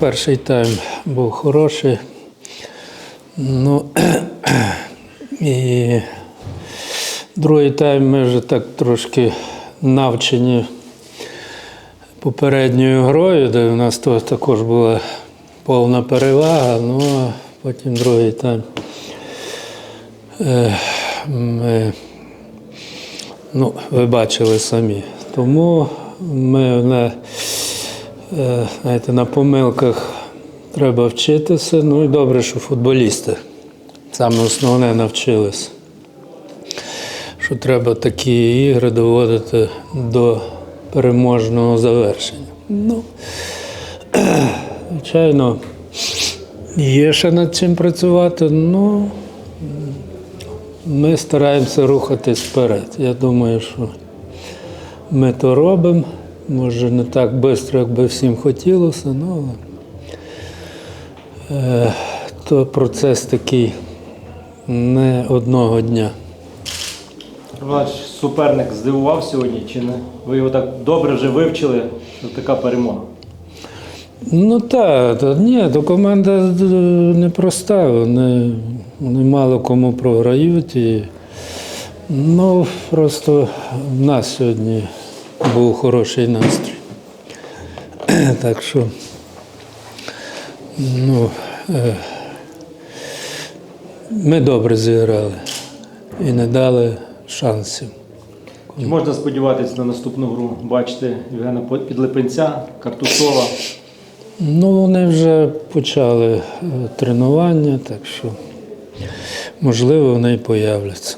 Перший тайм був хороший. Ну, і другий тайм ми вже так трошки навчені попередньою грою, де в нас також була повна перевага, ну а потім другий тайм. е, Ми, ну, ви бачили самі. Тому ми на, знаєте, на помилках треба вчитися. Ну і добре, що футболісти саме основне навчилися. Що треба такі ігри доводити до переможного завершення. Ну, звичайно, є ще над чим працювати, ну ми стараємося рухатись вперед. Я думаю, що ми то робимо. Може, не так швидко, як би всім хотілося, ну, але то процес такий не одного дня. Ваш суперник здивував сьогодні чи не? Ви його так добре вже вивчили, що така перемога. Ну так, та, ні, то команда е, непроста, вони, вони мало кому програють. І, ну, просто в нас сьогодні був хороший настрій. Так що, ну, е, ми добре зіграли і не дали шансів. Чи можна сподіватися на наступну гру? Бачите Євгена Підлипенця, Картусова. Ну, вони вже почали е, тренування, так що, можливо, вони і появляться.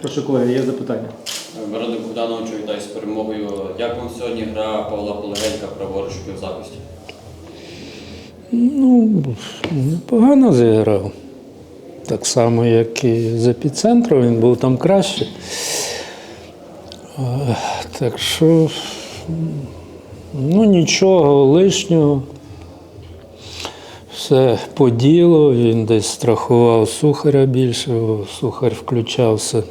Прошу колеги, є запитання. Мироне Богдановичу, перемогою. Як вам сьогодні гра Павла Полегенька праворуч в захисті? Ну, непогано зіграв. Так само, як і з епіцентру, він був там краще. Е, Так що, ну нічого лишнього. Все по ділу, він десь страхував сухаря більше, сухар включався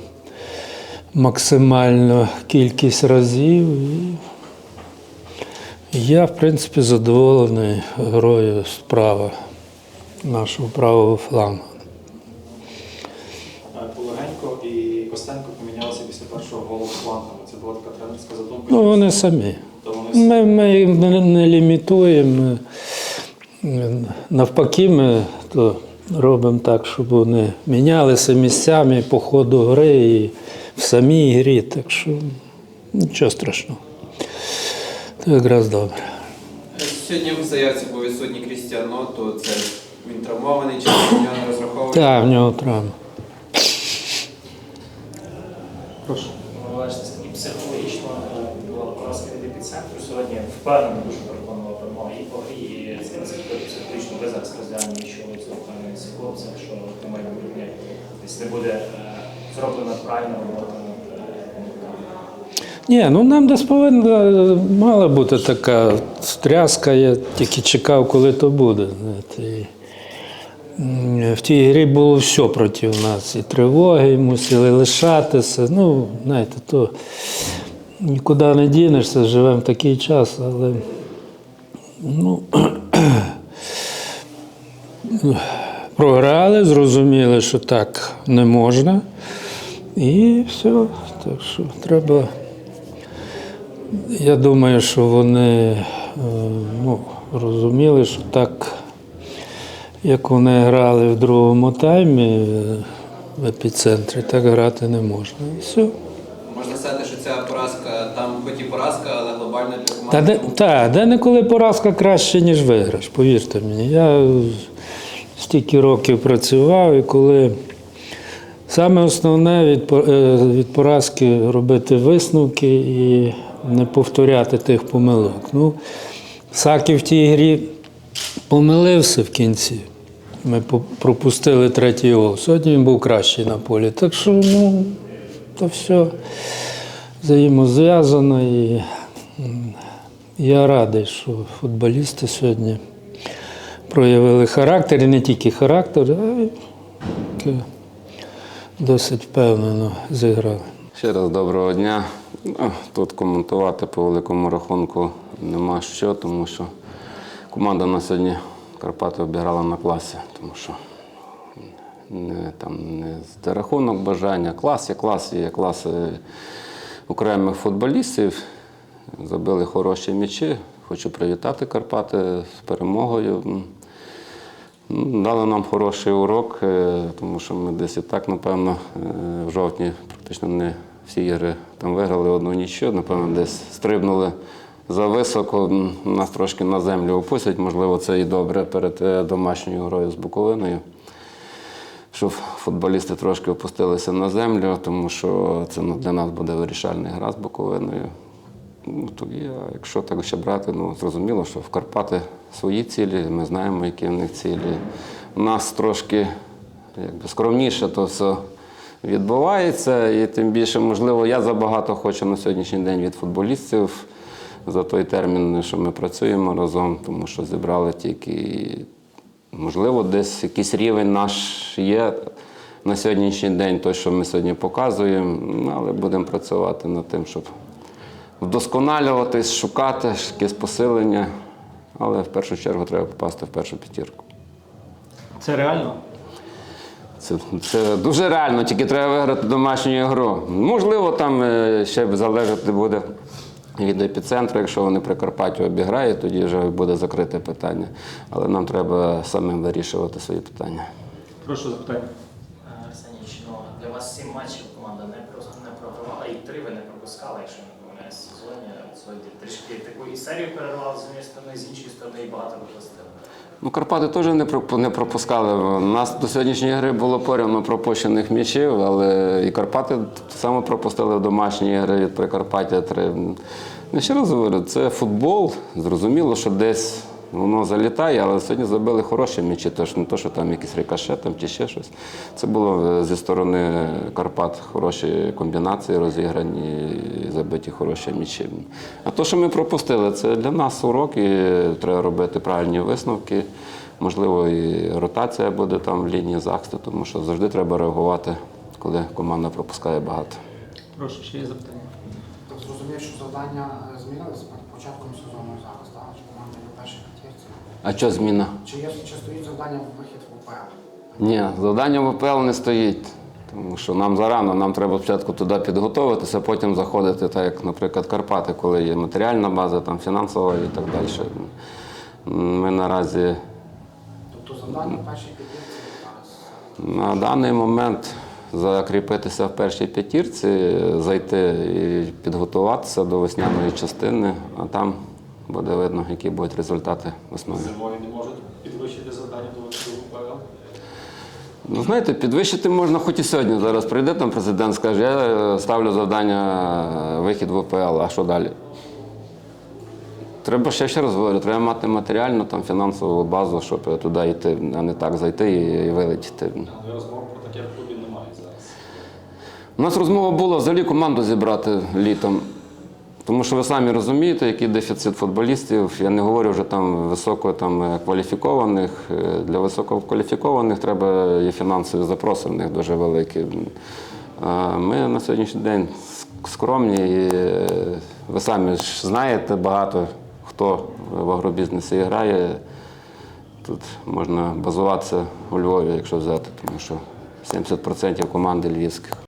максимально кількість разів. І я, в принципі, задоволений грою справа нашого правого флангу. Полегенько і Костенко помінялися після першого голу флангами. Це була така тренерська задумка. Ну, вони самі. Ми, ми їх не, не лімітуємо. Навпаки, ми то робимо так, щоб вони мінялися місцями по ходу гри і в самій грі. Так що нічого страшного. Це якраз добре. Сьогодні в заявці був відсутній Крістіано, то це він травмований, чи на нього не розраховує? Так, в нього травма. Прошу. Ви бачите, психологічно е, була поразка від епіцентру. Сьогодні впевнено дуже і і психологічно зараз розглянені, що це впевненість що на майбутнє десь не буде е, зроблена правильна робота е. Ні, ну нам десь повинна мала бути така стряска, я тільки чекав, коли то буде. В тій грі було все проти нас. І тривоги, і мусили лишатися. Ну, знаєте, то нікуди не дінешся, живемо в такий час, але ну, програли, зрозуміли, що так не можна. І все. Так що треба. Я думаю, що вони е, ну, розуміли, що так, як вони грали в другому таймі е, в епіцентрі, так грати не можна. І все. Можна сказати, що ця поразка, хоч і поразка, але глобально для Та команди. де, та, де неколи поразка краще, ніж виграш, повірте мені. Я стільки років працював, і коли саме основне від, е, від поразки робити висновки і не повторяти тих помилок. Ну, Сакі в тій грі помилився в кінці. Ми пропустили третій гол. Сьогодні він був кращий на полі. Так що, ну, то все взаємозв'язано. І я радий, що футболісти сьогодні проявили характер, і не тільки характер, а й досить впевнено зіграли. Ще раз доброго дня. Ну, Тут коментувати по великому рахунку нема що, тому що команда на сьогодні Карпати обіграла на класі, тому що не, там, не рахунок бажання. Клас є клас, є клас е, окремих футболістів. Забили хороші м'ячі. Хочу привітати Карпати з перемогою. Ну, Дали нам хороший урок, е, тому що ми десь і так, напевно, е, в жовтні практично не всі ігри там виграли одну нічого, напевно, десь стрибнули за високо, нас трошки на землю опустять. Можливо, це і добре перед е, домашньою грою з Буковиною. Щоб футболісти трошки опустилися на землю, тому що це ну, для нас буде вирішальна гра з Буковиною. Ну, тоді, а якщо так ще брати, ну зрозуміло, що в Карпати свої цілі, ми знаємо, які в них цілі. У нас трошки якби, скромніше то все відбувається, і тим більше, можливо, я забагато хочу на сьогоднішній день від футболістів за той термін, що ми працюємо разом, тому що зібрали тільки, можливо, десь якийсь рівень наш є на сьогоднішній день, той, що ми сьогодні показуємо, але будемо працювати над тим, щоб вдосконалюватись, шукати якесь посилення. Але в першу чергу треба попасти в першу п'ятірку. Це реально? Це, це дуже реально, тільки треба виграти домашню гру. Можливо, там е, ще залежати буде від епіцентру, якщо вони Прикарпаття обіграють, тоді вже буде закрите питання. Але нам треба самим вирішувати свої питання. Прошу запитання. 3 ви не пропускали, якщо не помиляюсь, сезоні. Сьогодні трішки таку і серію перервали з однієї сторони, з іншої сторони і багато випустили. Ну, Карпати теж не пропускали. У нас до сьогоднішньої гри було порівняно ну, пропущених м'ячів, але і Карпати саме пропустили в домашній гри від Прикарпаття 3. Я ну, ще раз говорю, це футбол. Зрозуміло, що десь воно залітає, але сьогодні забили хороші м'ячі, тож не то, що там якийсь рикошет там, чи ще щось. Це було е, зі сторони Карпат хороші комбінації розіграні, і забиті хороші м'ячі. А то, що ми пропустили, це для нас урок, і треба робити правильні висновки. Можливо, і ротація буде там в лінії захисту, тому що завжди треба реагувати, коли команда пропускає багато. Прошу, ще є запитання. Зрозумів, що завдання е, змінилися перед початком сезону зараз, так? Чи команда є в першій п'ятірці? А що зміна? Чи є чи стоїть завдання в вихід в УПЛ? Ні, завдання в УПЛ не стоїть. Тому що нам зарано, нам треба спочатку туди підготуватися, потім заходити, так як, наприклад, Карпати, коли є матеріальна база, там фінансова і так далі. Ми наразі Тобто завдання в першій п'ятірці зараз. на даний момент закріпитися в першій п'ятірці, зайти і підготуватися до весняної частини, а там буде видно, які будуть результати весною. Зимою не можуть підвищити завдання до в УПЛ. Ну, знаєте, підвищити можна хоч і сьогодні. Зараз прийде там президент, скаже, я е, ставлю завдання е, вихід в ОПЛ, а що далі? Треба ще ще раз говорю, треба мати матеріальну, там, фінансову базу, щоб туди йти, а не так зайти і, і вилетіти. Але розмов про таке в клубі немає зараз. У нас розмова була взагалі команду зібрати літом. Тому що ви самі розумієте, який дефіцит футболістів. Я не говорю вже там високо там, е, кваліфікованих. Е, Для висококваліфікованих треба і фінансові запроси в них дуже великі. Ми на сьогоднішній день скромні, і е, ви самі ж знаєте багато хто в агробізнесі грає. Тут можна базуватися у Львові, якщо взяти, тому що 70% команди львівських